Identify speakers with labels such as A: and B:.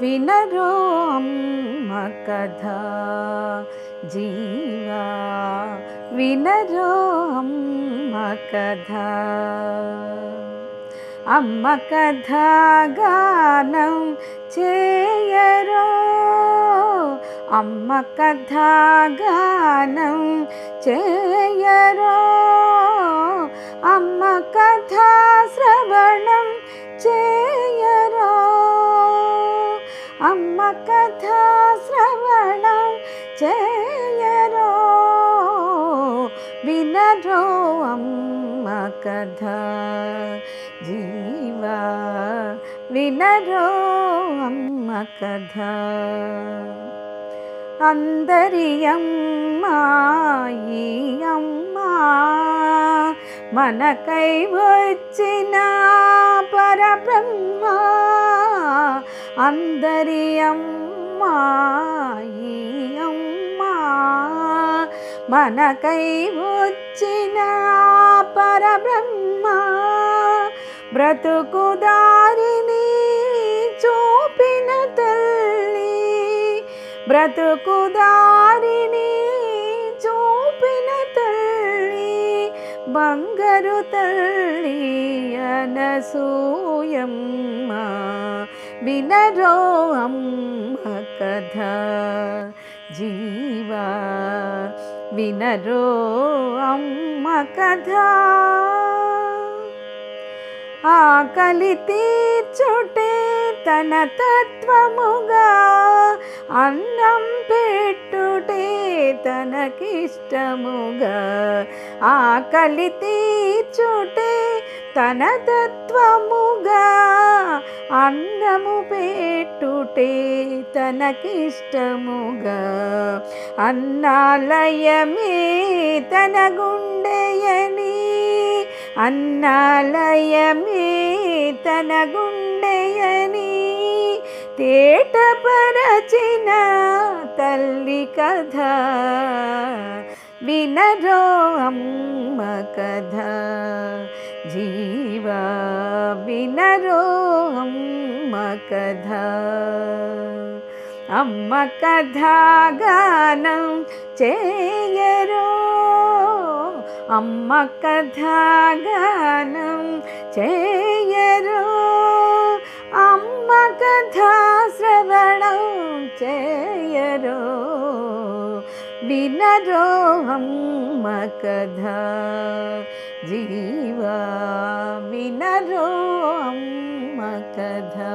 A: వినరో అమ్మ కథ జీవా వినరో అమ్మ కథ అమ్మ కథ గానం చేయరో అమ్మ కథ గానం చేయరో అమ్మ కథ శ్రవణం చేయరో అమ్మ చేయరో వినరో అమ్మ కథ జీవా వినరో అమ్మ కథ అందరి అమ్మాయి అమ్మా మనకై వచ్చినా పరబ్రహ్మ అందరి అమ్మాయి అమ్మా. మనకై వచ్చిన పరబ్రహ్మ బ్రతుకు దారిని చూపిన తల్లి బ్రతుకు దారిని अङ्गरुतनसूयं विनरों म कथ जीवा विनरो म कथा आकलिते चुटेतनतत्त्वमुग अन्न తనకిష్టముగా ఆకలి తీర్చుటే తన తత్వముగా అన్నము పెట్టుటే తనకిష్టముగా అన్నాలయమే తన గుండెయని అన్నాలయమే తన గుండెయని తేటపరచిన తల్లి కథ వినరో అమ్మ కథ. జీవ వినరో అమ్మ కథ. అమ్మ కథ గానం చేయరో? అమ్మ కథ గానం చేయరో? मम चेयरो बीनरोहं मकधा जीवा बीनरों मकधा